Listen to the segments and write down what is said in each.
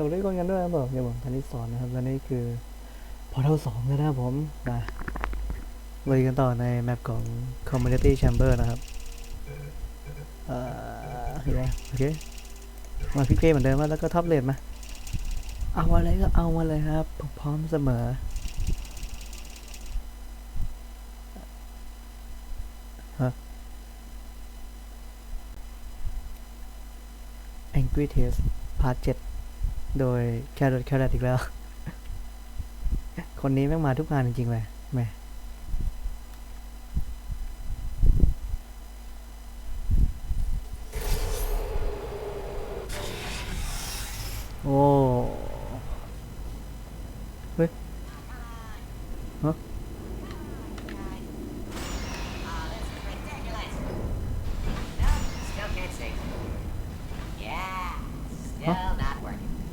สวัสดีคนกันด้วยครับผมอย่าผมธนิสอนนะครับและนี่คือพอเท่าสองนะครับผมมาลุยกันต่อในแมปของ Community Chamber นะครับเอ่อโอเคโอเคมาพิกเกมเหมือนเดิมว่าแล้วก็ท็อปเลดมาเอาอะไรก็เอามาเลยครับผมพร้อมเสมอฮะ Angry Taste Part 7 โดยแครอทแครอทอีกแล้ว คนนี้แม่งมาทุกงานจริงๆเลยแม่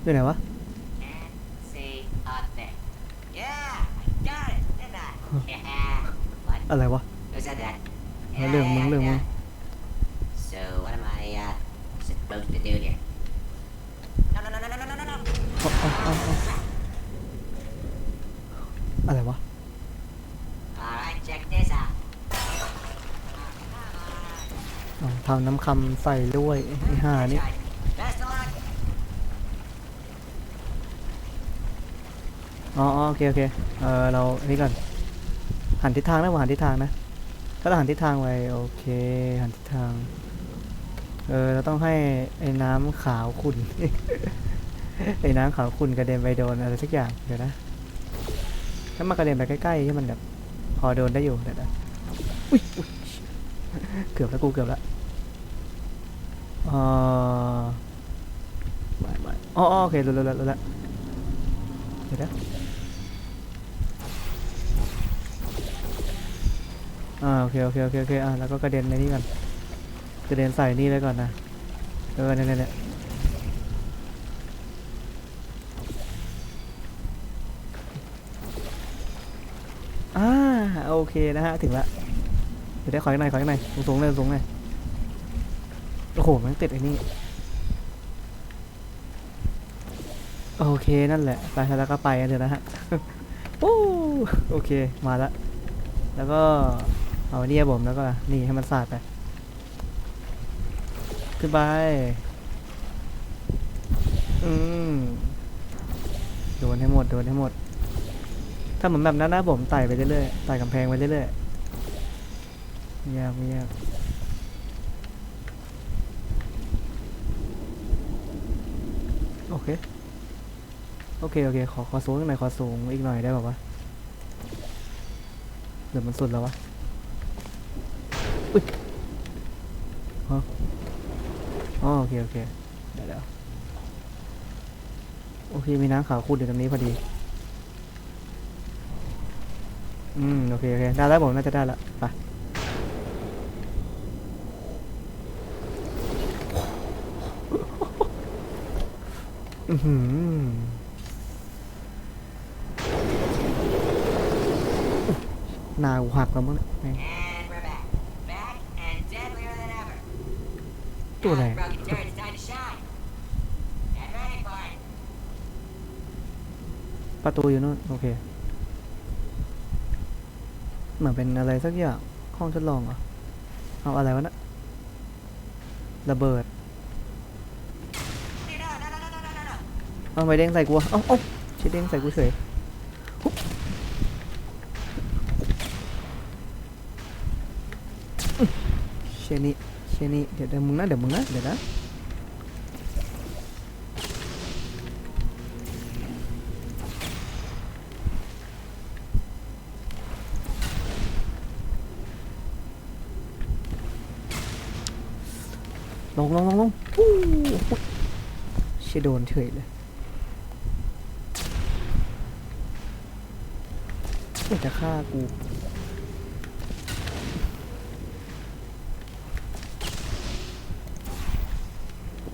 อยู่ไหนวะ อะไรวะ เรื่องมึงเรื่องมึง So what am I uh, supposed to do here? No no no no no no no no. อะไรวะ Alright, check this out. เอาทำน้ำคำใส่ด้วยไอ้ห่านี่ Try เคโอเคเออเราอันนี้ก่อนหันทิศทางนะว่าหันทิศทางนะถ้าเราหันทิศทางไว้โอเคหันทิศทางเออเราต้องให้ไอ้น้ำขาวขุ่นไอ้น้ำขาวขุ่นกระเด็นไปโดนอะไรสักอย่างเดี๋ยวนะถ้ามันกระเด็นไปใกล้ๆที่มันแบบพอโดนได้อยู่เดี๋ยวนะเกือบแล้วกูเกือบแล้วเออไม่ไม่อ๋อโอเคแล้วรู้แล้วรู้แล้วเดี๋ยวนะ อ่าโอเคโอเคโอเคโอเคอะแล้วก็กระเด็นในนี่ก่อนกระเด็นใส่นี่เลยก่อนนะเออเนี่ยเนี่ยเนี่ยอ่าโอเคนะฮะถึงละเดี๋ยวได้ขออีกหน่อยขออีกหน่อยสูงๆเลยสูงๆเลยโอ้โหมันติดไอ้นี่โอเคนั่นแหละไปแล้วก็ไปกันเถอะนะฮะโอ้โอเคมาละ แล้วก็เอาอันนี้ครับผมแล้วก็นี่ให้มันสาดไป ขึ้นไป อืมโดนให้หมด โดนให้หมด ถ้าเหมือนแบบนั้นนะผมไต่ไปเรื่อยๆไต่กำแพงไปเรื่อยๆยากไม่ยากโอเค โอเค โอเค ขอ ขอสูงหน่อย ขอสูงอีกหน่อยได้ป่าวะ รือมันสุดแล้ววะอุ้ยฮะอ๋อโอเคโอเคเดี๋ยวเดี๋ยวโอเคมีน้ำขาวขุ่นอยู่ตรงนี้พอดี อืม โอเค โอเค ได้แล้วผมน่าจะได้ละไปอือหือ หนากูหักแล้วมั้งเนี่ย And we're back. Back and deadlier than ever. ตัวอะไร Now the broken dirt, it's time to shine. Get ready for it. ประตูอยู่นู่น โอเค เหมือนเป็นอะไรสักอย่าง ห้องทดลองเหรอ เอาอะไรวะนะระเบิด No, no, no, no, no, no, no, no. เอาไปเด้งใส่กูวะเอ้าเอ้าใช้เด้งใส่กูเฉยหุบอื้อเชย นี่เชยนี่เดี๋ยวเดี๋ยวมึงนะเดี๋ยวมึงนะเดี๋ยวนะลงลงลงลงฟู้เชโดนเฉยเลยจะฆ่ากู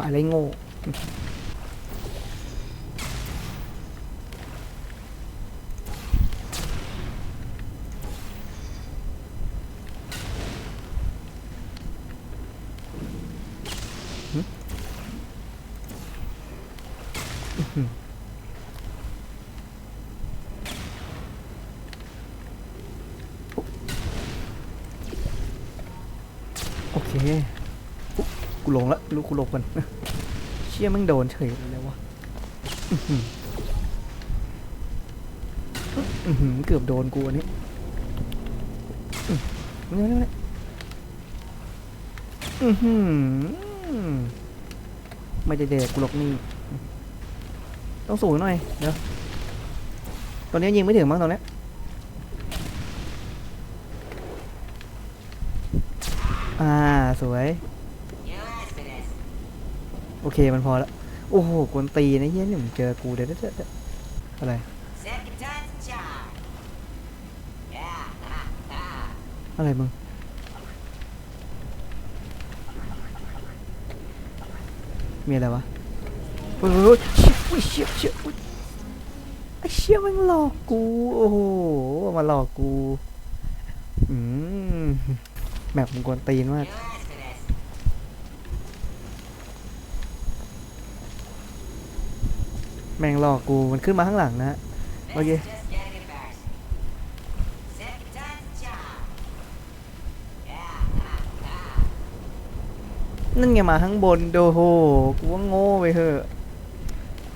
อะไรโง่ ชี่ยมึงโดนเฉยเลยวะอือหืออือหือเกือบโดนกูอันนี้อื้อนี่นี่นี่อือหือไม่ได้เด็กกูหลบนี่ ต้องสูงหน่อย เดี๋ยว ตอนนี้ยิงไม่ถึงมั้งตอนนี้อ่า สวย โอเคมันพอแล้วโอ้โหกวนตีนะเฮียนี่มึงเจอกูเดี๋ยวเดี๋ยวเดี๋ยวเดี๋ยวอะไรอะไรมึงมีอะไรวะเฮ้ยเฮ้ยเฮ้ยเชี่ยเชี่ยเชี่ยไอ้เชี่ยมันหลอกกู โอ้โห มาหลอกกู อืมแมปมึงกวนตีนมาก แม่งหลอกกูมันขึ้นมาข้างหลังนะฮะ This Okay. is just getting embarrassing. Second time's a charm. Yeah, ha, ha. นั่นไงมาข้างบนโดโหกูว่าโง่ไปเถอะ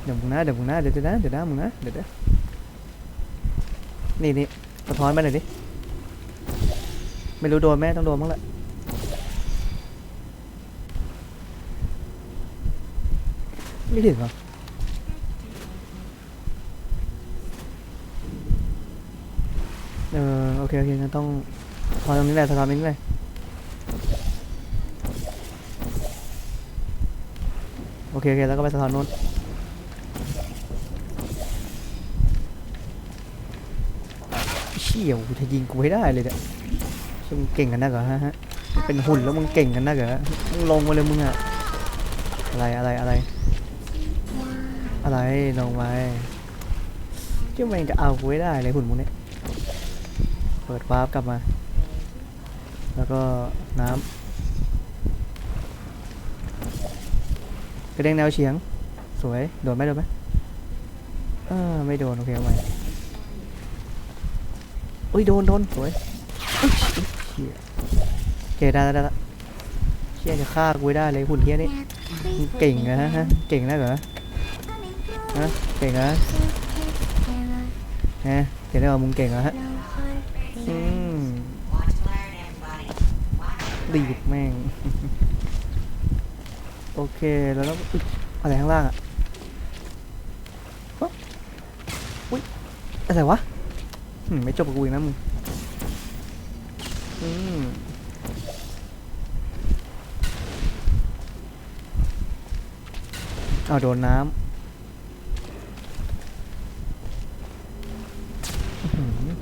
เดี๋ยวมึงนะเดี๋ยวมึงนะเดี๋ยวเดี๋ยวนะเดี๋ยวนะมึงนะเดี๋ยวเดี๋ยวนี่นี่สะท้อนมาหน่อยดิไม่รู้โดนแม่ต้องโดนบ้างแหละไม่ถึงหรอ เออโอเคโอเคงั้นต้องพอตรงนี้แหละสะท้อนตรงนี้เลยโอเคโอเคแล้วก็ไปสะท้อนนู้นเชี่ยวจะยิงกูให้ได้เลยเนี่ยชมึงเก่งกันนักเหรอฮะฮะเป็นหุ่นแล้วมึงเก่งกันนักเหรอมึงลงมาเลยมึงอะอะไรอะไรอะไร อะไรลงไปเจ้าแม่งจะเอากูให้ได้เลยหุ่นมึงเนี่ย เปิดวาร์ปกลับมา แล้วก็น้ำกระเด้งแนวเฉียง สวย โดนไหมโดนไหมเออไม่โดน โอเคเอาใหม่อุ้ย โดนโดนสวยเชี่ยโอเคได้แล้วได้ล้วเชี่ยจะฆ่ากูได้เลยหุ่นเฮียนี่เก่งนะฮะ เก่งนะเหรอฮะเก่งนะฮะเห็นได้ว่ามึงเก่งเหรอฮะ ดีดแม่ง โอเคแล้วก็อะไรข้างล่างอะฮะอุ้ยอะไรวะไม่จบกับกูอีกนะมึงอืมเอาโดนน้ำ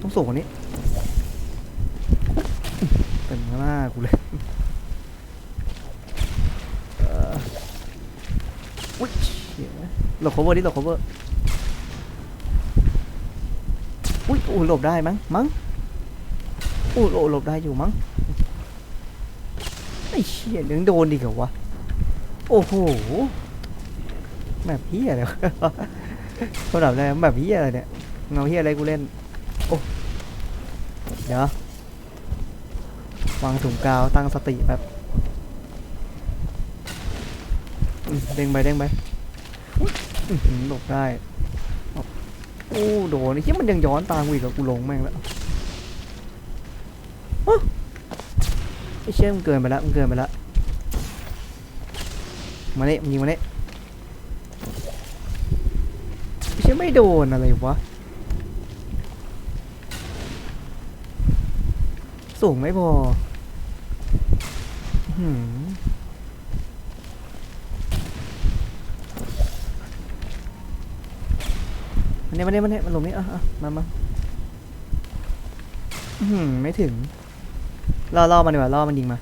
ต้องสูงกว่านี้เป็นข้างหน้ากูเลยเอ่ออุ้ยเหี้ยหลบ cover ดิหลบ cover อุ้ยโอ้หลบได้มั้งมั้งโอ้โหลบได้อยู่มั้งไอ้เชี่ยยังโดนดีกว่าโอ้โหแบบเฮียอะไรวะดับอะไรแบบเฮียอะไรเนี่ยเงาเฮียอะไรกูเล่นโอ้เดี๋ยววางถุงกาวตั้งสติแบบเด้งไปเด้งไป หลบได้เอาโอ้โดนไอ้ที่มันยังย้อนตามกูอีกแล้วกูลงแม่งแล้วไอ้เชี่ยมันเกินไปแล้วมันเกินไปแล้วมาเนี่ยยิงมาเนี่ยไอ้เชี่ยไม่โดนอะไรวะสูงไม่พอหืม มันเนี่ยมันเนี่ยมันเนี่ยมันลงนี่อะอะมามาอืมไม่ถึงล่อล่อมันดีกว่าล่อมันยิงมา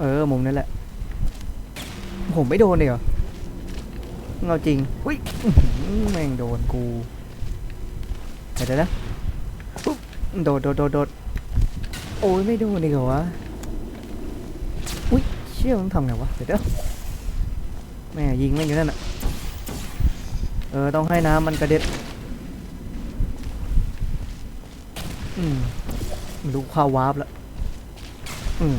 เออมุมนั่นแหละ ผมไม่โดนเลยเหรอเงาจริงอุ้ยแม่งโดนกูเดี๋ยวเดี๋ยวนะปุ๊บโดดโดดโดดโดดโอ้ยไม่โดนเลยเหรอวะอุ้ยเชี่ยมันทำไงวะเดี๋ยวแม่ยิงไม่งอยู่นั่นน่ะ เออ ต้องให้น้ำมันกระเด็นอืมรู้ข้าววาร์ปแล้วอืม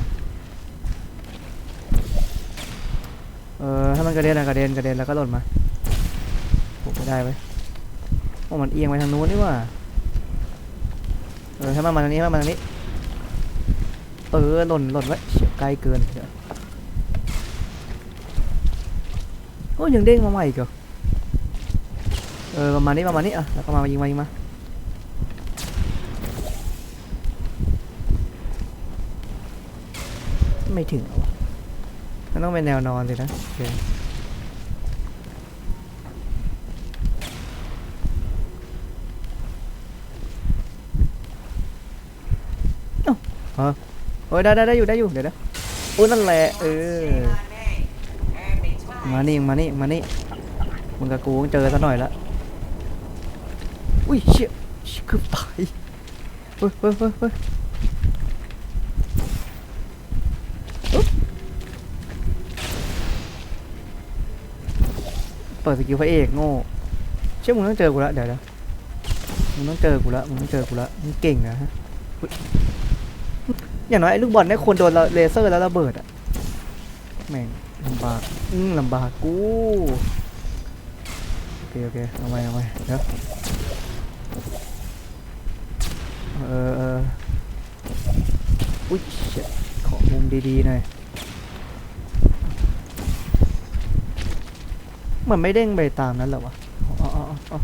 เออถ้ามันกระเด็นอะกระเด็นกระเด็นแล้วก็หล่นมาผมไม่ได้ไว้ยโอ้มันเอียงไปทางนู้นนี่ว่าเออถ้ามันมาทางนี้ถ้มันมาทางนี้ เออหล่นหล่นไว้เฉียบไกลเกินเดี๋ยวโอ้ยยังเด้งมาใหม่อีกเหรอ ออประมาณนี้ประมาณนี้อะแล้วก็มายิงมายิงมาไม่ถึงเหรอวะมันต้องเป็นแนวนอนสินะโอเคเอ้าเออโอ้ยได้ได้ได้อยู่ได้อยู่เดี๋ยวนะโอ้ยนั่นแหละเออ Shame on me. Heard me twice. มานี่มานี่มานี่มึงกับกูต้องเจอซะหน่อยละ อุ้ยเชี่ยเกือบตายเฮ้ยเฮ้ยเฮ้ยเปิดสกิลพระเอกโง่เชื่อมึงต้องเจอกูละเดี๋ยวเดี๋ยวมึงต้องเจอกูละมึงต้องเจอกูละมึงเก่งนะฮะอย่างน้อยไอ้ลูกบอลเนี่ยควรโดนเลเซอร์แล้วระเบิดอะแม่งลำบากอืมลำบากกูโอเคโอเคเอาไว้เอาไว้เดี๋ยว อเอออุ้ยเชี่ยขอมุมดีๆหน่อยมันไม่เด้งไปตามนั้นเหรอวะอ๋ออ๋ออ๋อ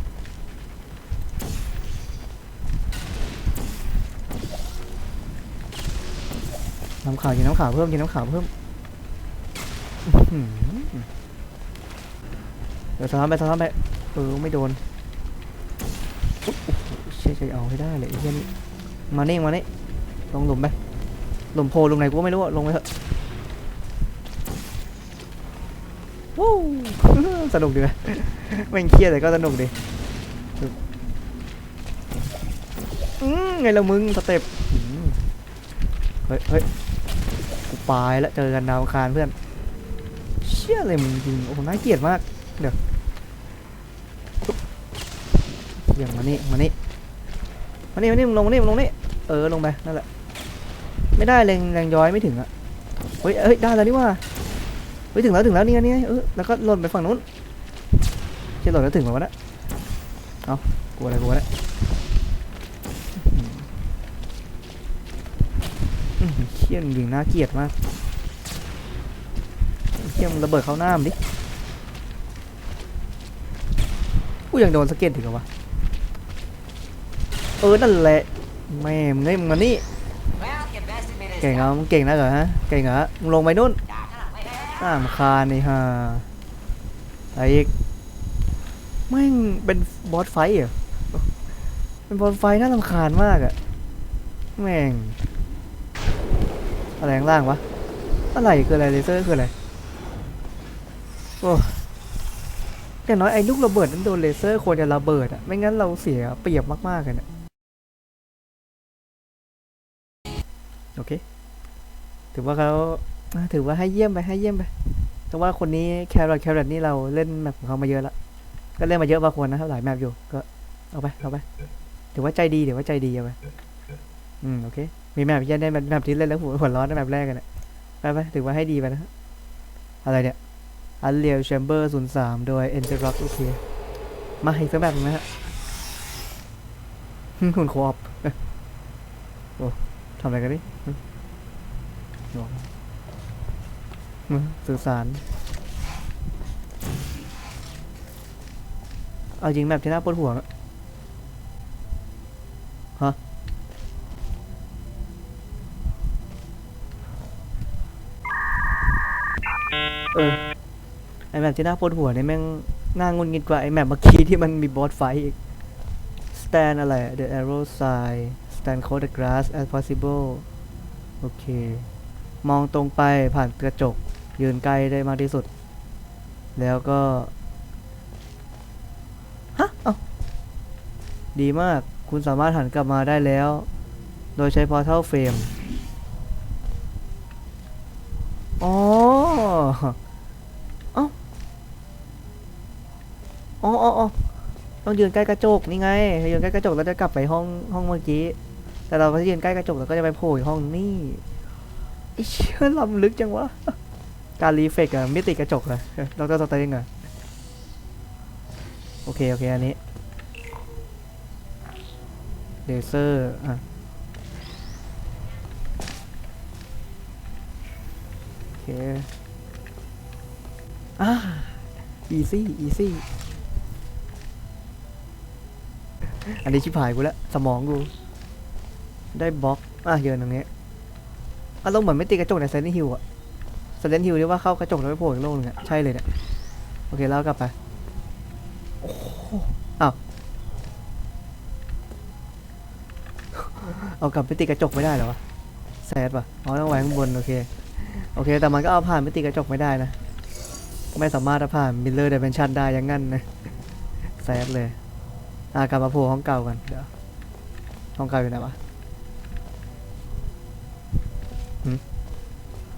น้ำขาวกินน้ำขาวเพิ่มกินน้ำขาวเพิ่มเดี๋ยวสะท้อนไปสะท้อนไปเออไม่โดนเชี่ยจเอาให้ได้เลยไอ้เหี้ยนี่ มานี่มานี่ลงหลุมไปหลุมโพลงไหนกูไม่รู้อะลงไปเถอะวู้สนุกดีนะแม่งเครียดแต่ก็สนุกดีอืมไงละมึงสเต็ปเฮ้ยเฮ้ยกูปายแล้วเจอกันดาวคารเพื่อนเชี่ยเลยมึงจริงโอ้โหน่าเกลียดมากเดี๋ยวอย่างมานี่มานี่ มานี่มานี่มึงลงมานี่มึงลงนี่เออลงไปนั่นแหละไม่ได้แรงแรงย้อยไม่ถึงอะเฮ้ยเฮ้ยได้แล้วนี่ว่าเฮ้ยถึงแล้วถึงแล้วนี่ไงนี่ไงเออแล้วก็หล่นไปฝั่งนู้นเชี่ยหล่นแล้วถึงแล้ววะนะเอากลัวอะไรกลัวอะไรเชี่ยมึงยิงน่าเกลียดมากเที่ยมงระเบิดเข้าหน้ามดิกูยังโดนสะเก็ตถึงเหรอวะ เออนั่นแหละแม่มึงไงมึงมานี่เก่งเหรอมึงเก่งนะเหรอฮะเก่งเหรอมึงลงไปนู่นน่ามคานนี่ฮะอะไรอีกแม่งเป็นบอสไฟเหรอเป็นบอสไฟน่ารำคาญมากอะแม่งอะไรข้างล่างวะอะไรคืออะไรเลเซอร์คืออะไรโอ้อย่างน้อยไอ้ลูกระเบิดนั้นโดนเลเซอร์ควรจะระเบิดอะไม่งั้นเราเสียเปรียบมากๆเลยเนี่ย โอเค ถือว่าเขาถือว่าให้เยี่ยมไปให้เยี่ยมไปแต่ว่าคนนี้แครอทแครอทนี่เราเล่นแมปของเขามาเยอะแล้วก็เล่นมาเยอะพอควรนะหลายแมปอยู่ก็เอาไปเอาไปถือว่าใจดีถือว่าใจดีเอาไปอืมโอเคมีแมปยี่ยมได้แมปที่เล่นแล้วหัวหัวร้อนแมปแรกกันเนี่ยไปไปถือว่าให้ดีไปนะฮะอะไรเนี่ยอันเรียลแชมเบอร์ศูนย์สามโดยเอ็นเตอร์ร็อกโอเคมาอีกสักแบบหนึงนะฮะคุณโคออปโอ้ ทำอะไรกันดิสื่อสาร เอาจริงแบบที่น่าปวดหัวอะฮะเออไอแมปที่น่าปวดหัวเนี่ยแม่งน่างุนงิดกว่าไอแมปเมื่อกี้ที่มันมีบอสไฟอีก stand อะไร the arrow side stand close the grass as possible โอเค มองตรงไปผ่านกระจก ยืนใกล้ได้มากที่สุด แล้วก็ ฮะ เอ้าดีมาก คุณสามารถหันกลับมาได้แล้ว โดยใช้ portal frame อ๋อเอ้าอ๋ออ๋ออ๋อต้องยืนใกล้กระจกนี่ไง ยืนใกล้กระจกแล้วจะกลับไปห้องห้องเมื่อกี้ แต่เราก็ยืนใกล้กระจกแล้วก็จะไปโผล่ห้องนี่ไอ้เชี่ยลำลึกจังวะ การรีเฟกอะมิติกระจกเลยดรสเตงอะโอเค โอเค อันนี้เลเซอร์อะโอเคอ่า easy easy อันนี้ชิบหายกูแล้ว สมองกู ได้บล็อกอะเยืนตรงนี้อารมณ์เหมือนไม่ติดกระจกในเซนต์ฮิลอะเซนต์ฮิลที่ว่าเข้ากระจกแล้วไปโผล่อีกโลกนึงอะใช่เลยเนี่ยโอเคแล้วกลับไปโอ้อ้าวเอากลับไปติดกระจกไม่ได้เหรอวะแซดปะอ๋อต้องไว้ข้างบนโอเคโอเค แต่มันก็เอาผ่านมิติกระจกไม่ได้นะ ไม่สามารถผ่านมิลเลอร์เด m มนชันได้อยังงั้นนะแซดเลยอะกลับมาโผล่ห้องเก่ากันเดี๋ยวห้องเก่าอยู่ไหนวะ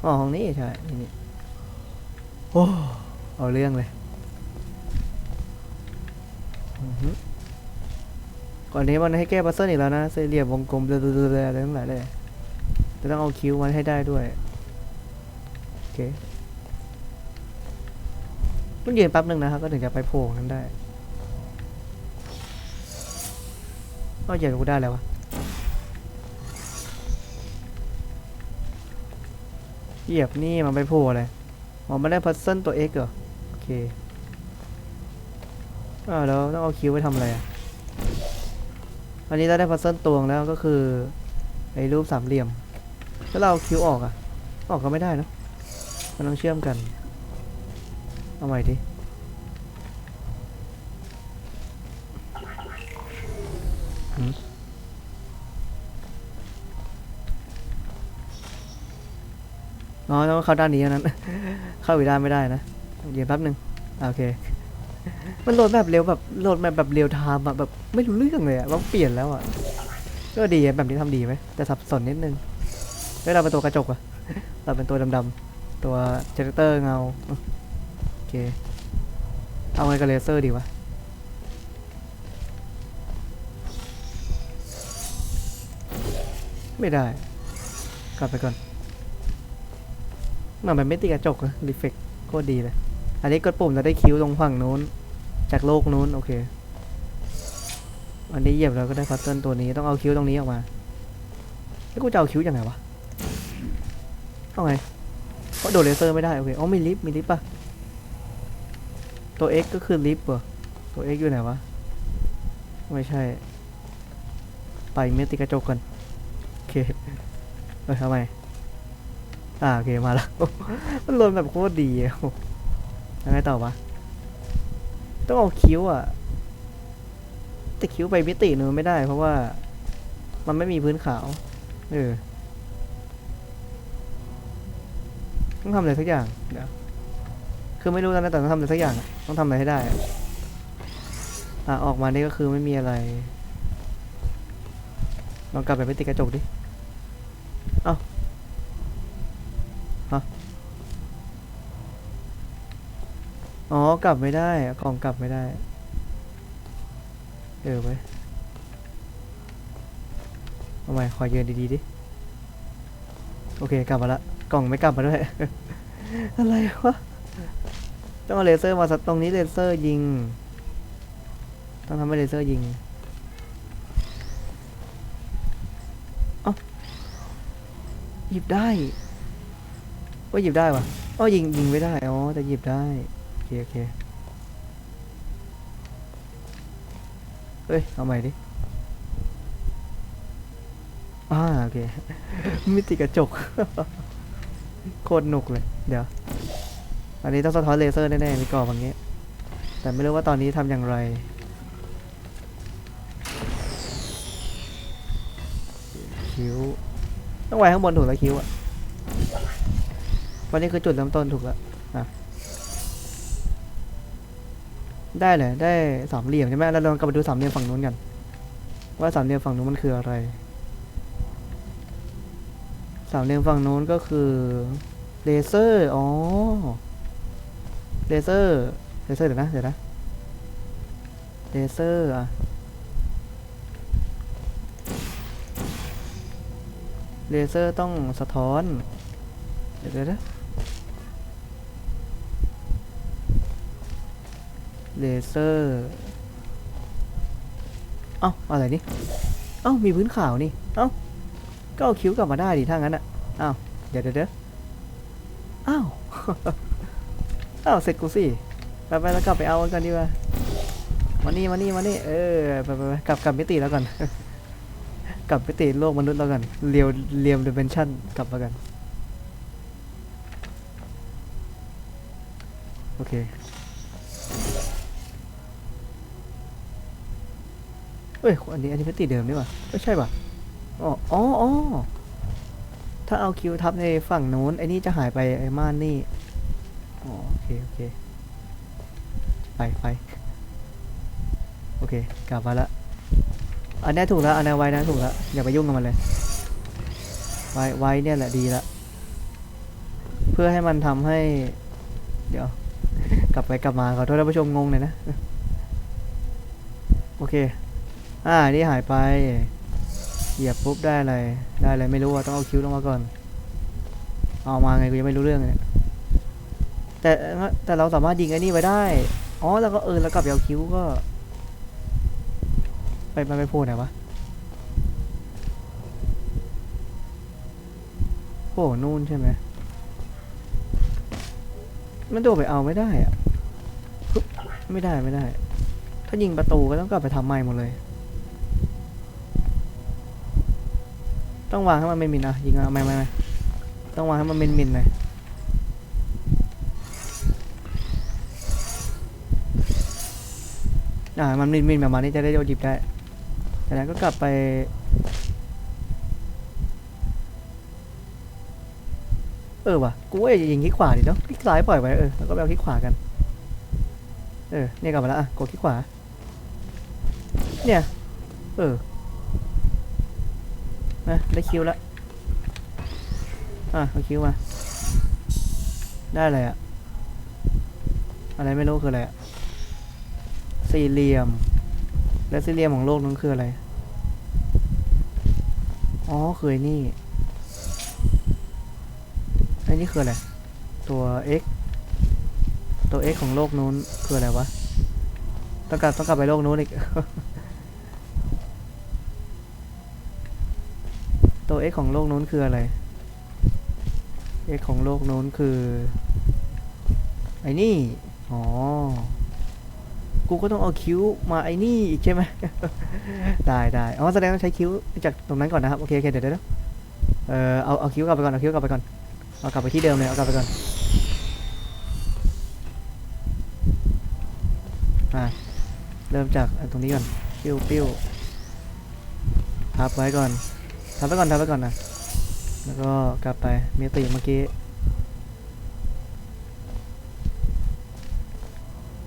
อ๋อห้องนี้ใช่นี่นี่โอ้เอาเรื่องเลยอือหือก่อนนี้มันให้แก้ปัซเซิลอีกแล้วนะสี่เหลี่ยมวงกลมเรื่อยๆอะไรทั้งหลายเลยจะต้องเอาคิวมันให้ได้ด้วยโอเคต้องยืนแป๊บหนึ่งนะครับก็ถึงจะไปโผล่นั้นได้ก็เหยียบกูได้แล้ววะ เหยียบนี่มันไปโผล่เลยอ๋อมันได้พัซเซิลตัว X เหรอ โอเคอ้าวแล้วต้องเอาคิวไปทำอะไรอะ อันนี้เราได้พัซเซิลตวงแล้วก็คือ ไอ้รูปสามเหลี่ยม ถ้าเราเอาคิวออกอะ ออกก็ไม่ได้เนะมันต้องเชื่อมกัน เอาใหม่ดิ อ๋อต้องเข้าด้านนี้เท่านั้น เข้าอีกด้านไม่ได้นะเดี๋ยวแป๊บหนึ่งโอเค มันโหลดแบบเร็วแบบโหลดแบบแบบเร็วไทม์อะแบบไม่รู้เรื่องเลยอะต้องเปลี่ยนแล้วอะก็ดีแบบนี้ทำดีไหมแต่สับสนนิดนึงเฮ้ยเราเป็นตัวกระจกอะเราเป็นตัวดำๆตัวเจเนเตอร์เงาโอเคเอาไงกับเลเซอร์ดีวะไม่ได้ กลับไปก่อน มันไม่ติดกระจกอะรีเฟกโคตรดีเลย อันนี้กดปุ่มแล้วได้คิวตรงฝั่งนู้น จากโลกนู้น โอเค อันนี้เหยียบแล้วก็ได้พัซเซิลตัวนี้ต้องเอาคิวตรงนี้ออกมา แล้วกูจะเอาคิวยังไงวะเอาไงเพราะโดดเลเซอร์ไม่ได้โอเคอ๋อมีลิฟต์มีลิฟต์ป่ะตัว X ก็คือลิฟต์เหรอตัว X อยู่ไหนวะ ไม่ใช่ ไปเมติกระจกก่อนโอเคเอ้ยทำไม อ่าโอเคมาแล้ว มันลนแบบโคตรดีอะยังไงต่อวะ ต้องเอาคิ้วอะแต่คิ้วไปมิติหนึงไม่ได้ เพราะว่า มันไม่มีพื้นขาว เออ ต้องทำอะไรสักอย่าง เดี๋ยว คือไม่รู้แล้วนะแต่ต้องทำอะไรสักอย่าง ต้องทำอะไรให้ได้อะอะออกมานี่ก็คือไม่มีอะไร ลองกลับไปมิติกระจกดิ อ๋อกลับไม่ได้กล่องกลับไม่ได้ เออไปเอาใหม่ขอยืนดีๆดิ โอเคกลับมาละ กล่องไม่กลับมาด้วย อะไรวะ ต้องเอาเลเซอร์มาสักตรงนี้เลเซอร์ยิง ต้องทำให้เลเซอร์ยิงเอ้าหยิบได้ว่าหยิบได้วะอ๋อยิงยิงไม่ได้ อ๋อแต่หยิบได้ เคโอเคเฮ้ย เอาใหม่ดิอ่าโอเค มิติกระจก โคตรหนุกเลย เดี๋ยว อันนี้ต้องสะท้อนเลเซอร์แน่ๆมีกรอบอย่างเงี้ยแต่ไม่รู้ว่าตอนนี้ทำอย่างไรคิ้ว ต้องไว้ข้างบนถูกแล้วคิ้วอะ วันนี้คือจุดเริ่มต้นถูกแล้ว ได้เลยได้สามเหลี่ยมใช่ไหมแล้วเรากลับไปดูสามเหลี่ยมฝั่งนู้นกัน ว่าสามเหลี่ยมฝั่งนู้นมันคืออะไร สามเหลี่ยมฝั่งนู้นก็คือเลเซอร์อ๋อเลเซอร์เลเซอร์เดี๋ยวนะเดี๋ยวนะเลเซอร์อะเลเซอร์ต้องสะท้อน เดี๋ยวเดี๋ยวนะ เลเซอร์เอ้าอะไรนี่เอ้ามีพื้นขาวนี่เอ้าก็เอาคิ้วกลับมาได้ดิถ้างั้นอะอ้าวเดี๋ยวเดี๋ยวเอ้าวอ้าวเสร็จกูสิไปไปแล้วกลับไปเอากันดีกว่ามานี่มานี่มานี่เออไปไปกลับกลับมิติแล้วก่อนกลับมิติโลกมนุษย์แล้วกันเรียวเรียมดิเมนชั่นกลับมากันโอเค เอ้ยอันนี้อันนี้มิติเดิมนี่หว่าไม่ใช่ป่ะอ๋ออ๋อถ้าเอาคิวทับในฝั่งโน้นไอ้นี่จะหายไปไอ้ม่านนี่อ๋อโอเคโอเคไปไปโอเคกลับมาละอันนี้ถูกแล้วอันนี้ไว้นะถูกแล้วอย่าไปยุ่งกับมันเลยไว้ไว้เนี่ยแหละดีละเพื่อให้มันทำให้ เดี๋ยว กลับไปกลับมาขอโทษท่านผู้ชมงงเลยนะ โอเค อ่านี่หายไป เหยียบปุ๊บได้อะไร ได้อะไรไม่รู้อะต้องเอาคิ้วลงมาก่อน เอามาไงกูยังไม่รู้เรื่องเลยแต่แต่เราสามารถยิงไอ้นี่ไว้ได้ อ๋อแล้วก็เออแล้วกลับไปเอาคิ้วก็ ไปมันไปโผล่ไหนวะโผล่นู่นใช่ไหมมันโดดไปเอาไม่ได้อะไม่ได้ไม่ได้ ถ้ายิงประตูก็ต้องกลับไปทำใหม่หมดเลย ต้องวางให้มันเป็นมินอะยิงเอาไม่ไม่ไม่ต้องวางให้มันเป็นมินเลยอ่ามันมินมินแบบมานี่จะได้โยนหยิบได้จากนั้นก็กลับไปเออว่ะกูว่าอย่ายิงคลิกขวาดิเนาะคลิกซ้ายปล่อยไว้เออแล้วก็ไปเอาคลิกขวากันเออเนี่ยกลับมาแล้วอะกดคลิกขวาเนี่ยเออ ได้คิวแล้ว อะเอาคิวมา ได้อะไรอะอะไรไม่รู้คืออะไรอะสี่เหลี่ยม และสี่เหลี่ยมของโลกนั้นคืออะไร อ๋อคือนี่ไอ้นี่คืออะไร ตัว x ตัว x ของโลกนู้นคืออะไรวะ ต้องกลับต้องกลับไปโลกนู้นอีก ตัว x ของโลกนู้นคืออะไร x ของโลกนู้นคือ ไอ้นี่ อ๋อ กูก็ต้องเอาคิ้วมาไอ้นี่อีกใช่ไหม ได้ได้อ๋อแสดงต้องใช้คิ้วจากตรงนั้นก่อนนะครับ โอเคโอเคเดี๋ยวเดี๋ยวเออเอาเอาคิ้วกลับไปก่อน เอาคิ้วกลับไปก่อน เอากลับไปที่เดิมเลย เอากลับไปก่อน อะเริ่มจากตรงนี้ก่อน ปิ้วปิ้วทับไว้ก่อน ทับไว้ก่อนทับไว้ก่อนนะ แล้วก็กลับไปมีติเมื่อกี้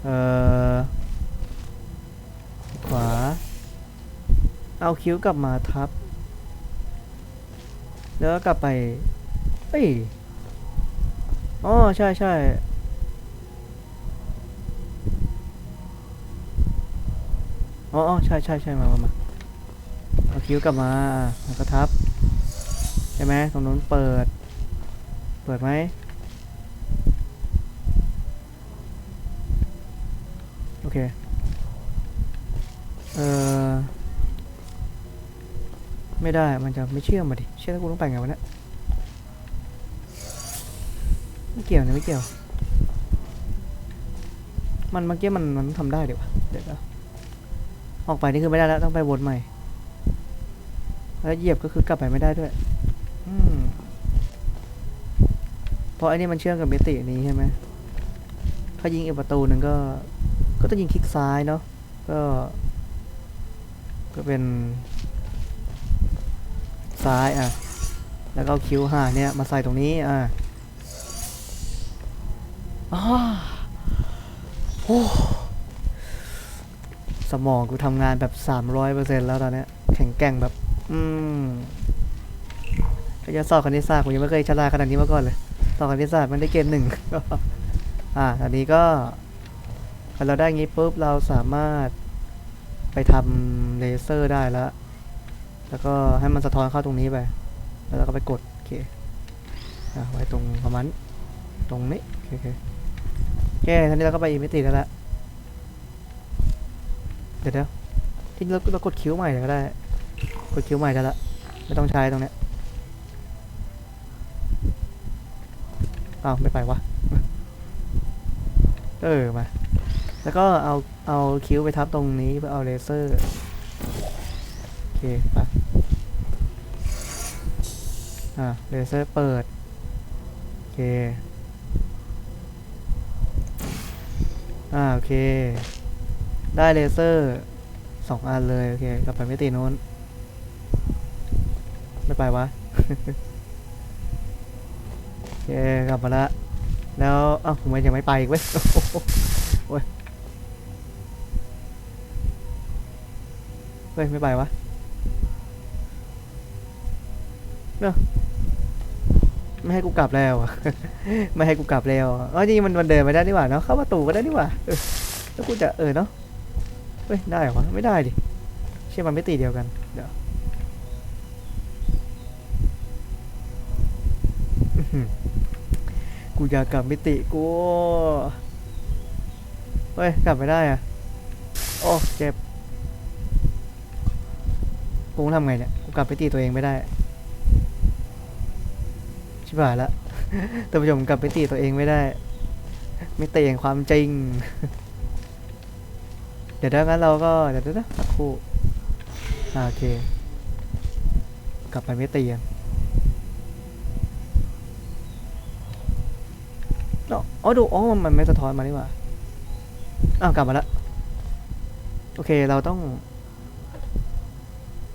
เอ่อ ขวา เอาคิ้วกลับมาทับ แล้วก็กลับไป เอ้ย อ๋อ ใช่ใช่อ๋ออ๋อใช่ใช่ใช่มามามา คิ้วกลับมาแล้วก็ทับ ใช่ไหมตรงนู้นเปิด เปิดไหมโอเค เออไม่ได้ มันจะไม่เชื่อมมาดิ เชื่อแล้วกูต้องไปไงวะเนี่ยไม่เกี่ยวนะไม่เกี่ยว มันเมื่อกี้มันมันทำได้เดี๋ยวเดี๋ยวออกไปนี่คือไม่ได้แล้ว ต้องไปวนใหม่ แล้วเหยียบก็คือกลับไปไม่ได้ด้วย อืมเพราะไอ้นี่มันเชื่อมกับมิตินี้ใช่ไหมถ้ายิงอีกประตูหนึ่งก็ ก็ต้องยิงคลิกซ้ายเนาะ ก็ ก็เป็น ซ้ายอะ แล้วก็เอาคิ้วหาเนี่ยมาใส่ตรงนี้อะอ้าโอ้สมองกูทำงานแบบสามร้อยเปอร์เซ็นต์แล้วตอนเนี้ยแข็งแกร่งแบบ อืมก็จะสอบคณิตศาสตร์ผมยังไม่เคยฉลาดขนาดนี้มาก่อนเลยสอบคณิตศาสตร์มันได้เกณฑ์หนึ่ง อ่าตอนนี้ก็พอเราได้งี้ปุ๊บเราสามารถไปทำเลเซอร์ได้แล้ว แล้วก็ให้มันสะท้อนเข้าตรงนี้ไป แล้วเราก็ไปกดโอเคอะไว้ตรงประมาณนี้ตรงนี้โอเคโอเคทีนี้เราก็ไปอีมิติได้แล้วเดี๋ยวเดี๋ยวที่เราเรากดคิ้วใหม่ก็ได้ กดคิ้วใหม่ได้ละ ไม่ต้องใช้ตรงเนี้ยอ้าวไม่ไปวะ เออมา แล้วก็เอาเอาคิ้วไปทับตรงนี้เพื่อเอาเลเซอร์ โอเคไปอ่าเลเซอร์เปิด โอเค อ่าโอเค ได้เลเซอร์สองอันเลย โอเคกลับไปมิติโน้น ไม่ไปวะโอเคกลับมาละ แล้วอ้าวผมยังไม่ไปอีกเว้ยโอ้ยเฮ้ย ไม่ไปวะเนอะไม่ให้กูกลับแล้วอะไม่ให้กูกลับแล้วอ๋อจริงมันมันเดินไปได้นี่หว่าเนาะเข้าประตูก็ได้นี่หว่าแล้วกูจะเออเนาะเฮ้ยได้เหรอไม่ได้ดิเชื่อมันไม่ตีเดียวกันเดี๋ยวอื้อหือ กูอยากกลับมิติกูเฮ้ย กลับไม่ได้อะโอ้เจ็บ กูต้องทำไงเนี่ย กูกลับมิติตัวเองไม่ได้ ชิบหายละท่านผู้ชมกลับไปตีตัวเองไม่ได้ ไม่เตะอย่างความจริง เดี๋ยวดังนั้นเราก็ เดี๋ยวเดี๋ยวนะสักครู่โอเค กลับไปไม่ตีกันเนาะ อ๋อดูอ๋อมันไม่สะท้อนมานี่หว่าอ้าวกลับมาแล้วโอเคเราต้อง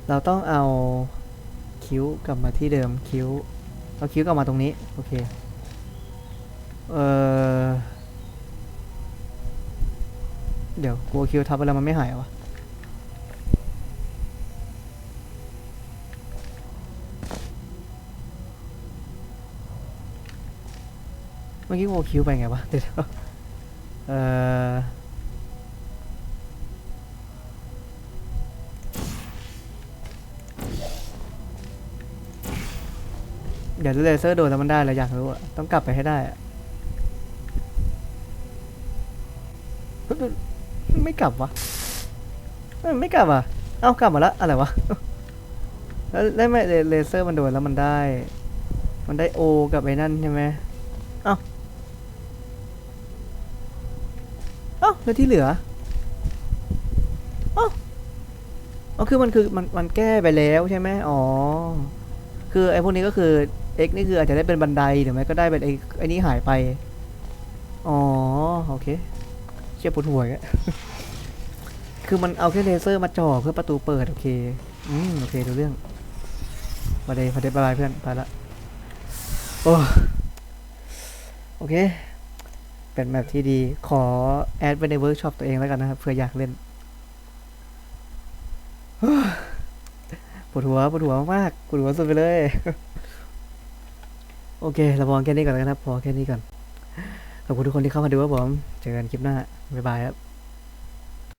เราต้องเอาคิ้วกลับมาที่เดิมคิ้วเอาคิ้วกลับมาตรงนี้โอเคเออเดี๋ยวกลัวคิ้วทับไปแล้วมันไม่หายเหรอวะ มื่อกี้กลัวคิ้วไปไงวะเดี๋ยวเออเดี๋ยวเลเซอร์โดนแล้วมันได้เราอยากรู้อะต้องกลับไปให้ได้อะไม่กลับวะไม่กลับอะ เอ้ากลับมาแล้วอะไรวะ แล้วได้ไหมเลเลเซอร์มันโดนแล้วมันได้ มันได้โอกับไอ้นั่นใช่ไหมเอ้าเอ้าแล้วที่เหลืออ้าอ๋อคือมันคือมันมันแก้ไปแล้วใช่ไหมอ๋อ คือไอ้พวกนี้ก็คือ x นี่คืออาจจะได้เป็นบันไดหรือไม่ก็ได้เป็นไอ้ไอ้นี้หายไป อ๋อโอเค เชี่ยปวดหัวอีกคือมันเอาแค่เลเซอร์มาจ่อเพื่อประตูเปิดโอเค อืมโอเคดูเรื่องมาเดย์พอเดย์บายบายเพื่อนไปละโอ้โอเค เป็นแบบที่ดี ขอแอดไปในเวิร์กช็อปตัวเองแล้วกันนะครับเผื่ออยากเล่นปวดหัวปวดหัวมากปวดหัวสุดไปเลย โอเคเราพอแค่นี้ก่อนแล้วกันครับ พอแค่นี้ก่อน ขอบคุณทุกคนที่เข้ามาดูครับผม เจอกันคลิปหน้า บ๊ายบายครับ